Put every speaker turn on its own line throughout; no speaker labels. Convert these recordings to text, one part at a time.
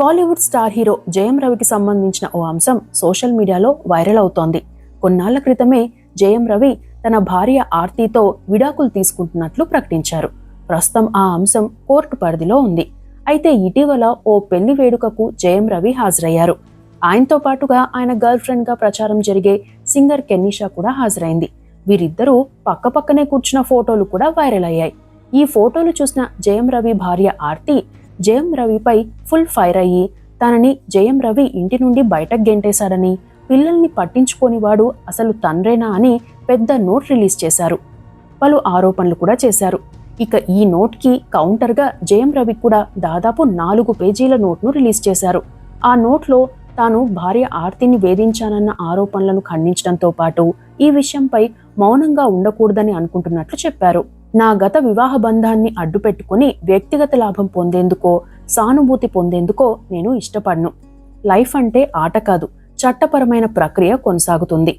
Kollywood star hero జయం రవికి సంబంధించిన ఓ అంశం సోషల్ మీడియాలో వైరల్ అవుతోంది. కొన్నాళ్ళ క్రితమే జయం రవి తన భార్య ఆర్తితో విడాకులు తీసుకుంటున్నట్లు ప్రకటించారు. ప్రస్తుతం ఆ అంశం కోర్టు పరిధిలో ఉంది. అయితే ఇటీవల ఓ పెళ్ళి వేడుకకు జయం రవి హాజరయ్యారు. ఆయనతో పాటుగా ఆయన గర్ల్ఫ్రెండ్గా ప్రచారం జరిగే సింగర్ కెన్నిషా కూడా హాజరైంది. వీరిద్దరూ పక్కపక్కనే కూర్చున్న ఫోటోలు కూడా వైరల్ అయ్యాయి. ఈ ఫోటోలు చూసిన జయం రవి భార్య ఆర్తి జయం రవిపై ఫుల్ ఫైర్ అయ్యి తనని జయం రవి ఇంటి నుండి బయటకు గెంటేశాడని పిల్లల్ని పట్టించుకోని వాడు అసలు తండ్రేనా అని పెద్ద నోట్ రిలీజ్ చేశారు. పలు ఆరోపణలు కూడా చేశారు. ఇక ఈ నోట్కి కౌంటర్గా జయం రవి కూడా దాదాపు నాలుగు పేజీల నోట్ను రిలీజ్ చేశారు. ఆ నోట్లో తాను భార్య ఆర్తిని వేధించానన్న ఆరోపణలను ఖండించడంతో పాటు ఈ విషయంపై మౌనంగా ఉండకూడదని అనుకుంటున్నట్లు చెప్పారు. నా గత వివాహ బంధాన్ని అడ్డుపెట్టుకుని వ్యక్తిగత లాభం పొందేందుకో సానుభూతి పొందేందుకో నేను ఇష్టపడను. లైఫ్ అంటే ఆట కాదు చట్టపరమైన ప్రక్రియ కొనసాగుతుంది.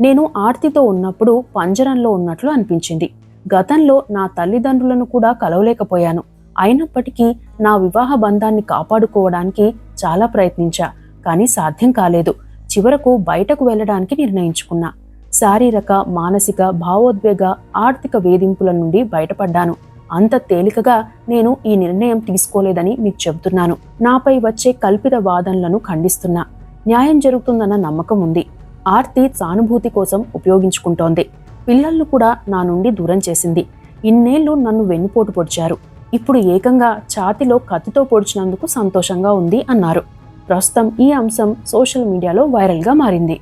నేను ఆర్తితో ఉన్నప్పుడు పంజరంలో ఉన్నట్లు అనిపించింది. గతంలో నా తల్లిదండ్రులను కూడా కలవలేకపోయాను. అయినప్పటికీ నా వివాహ బంధాన్ని కాపాడుకోవడానికి చాలా ప్రయత్నించా కానీ సాధ్యం కాలేదు. చివరకు బయటకు వెళ్ళడానికి నిర్ణయించుకున్నా. శారీరక మానసిక భావోద్వేగ ఆర్థిక వేధింపుల నుండి బయటపడ్డాను. అంత తేలికగా నేను ఈ నిర్ణయం తీసుకోలేదని మీకు చెబుతున్నాను. నాపై వచ్చే కల్పిత వాదనలను ఖండిస్తున్నా. న్యాయం జరుగుతుందన్న నమ్మకం ఉంది. ఆర్తి సానుభూతి కోసం ఉపయోగించుకుంటోంది. పిల్లలను కూడా నా నుండి దూరం చేసింది. ఇన్నేళ్ళు నన్ను వెన్నుపోటు పొడిచారు. ఇప్పుడు ఏకంగా ఛాతిలో కత్తితో పొడిచినందుకు సంతోషంగా ఉంది అన్నారు. ప్రస్తుతం ఈ అంశం సోషల్ మీడియాలో వైరల్గా మారింది.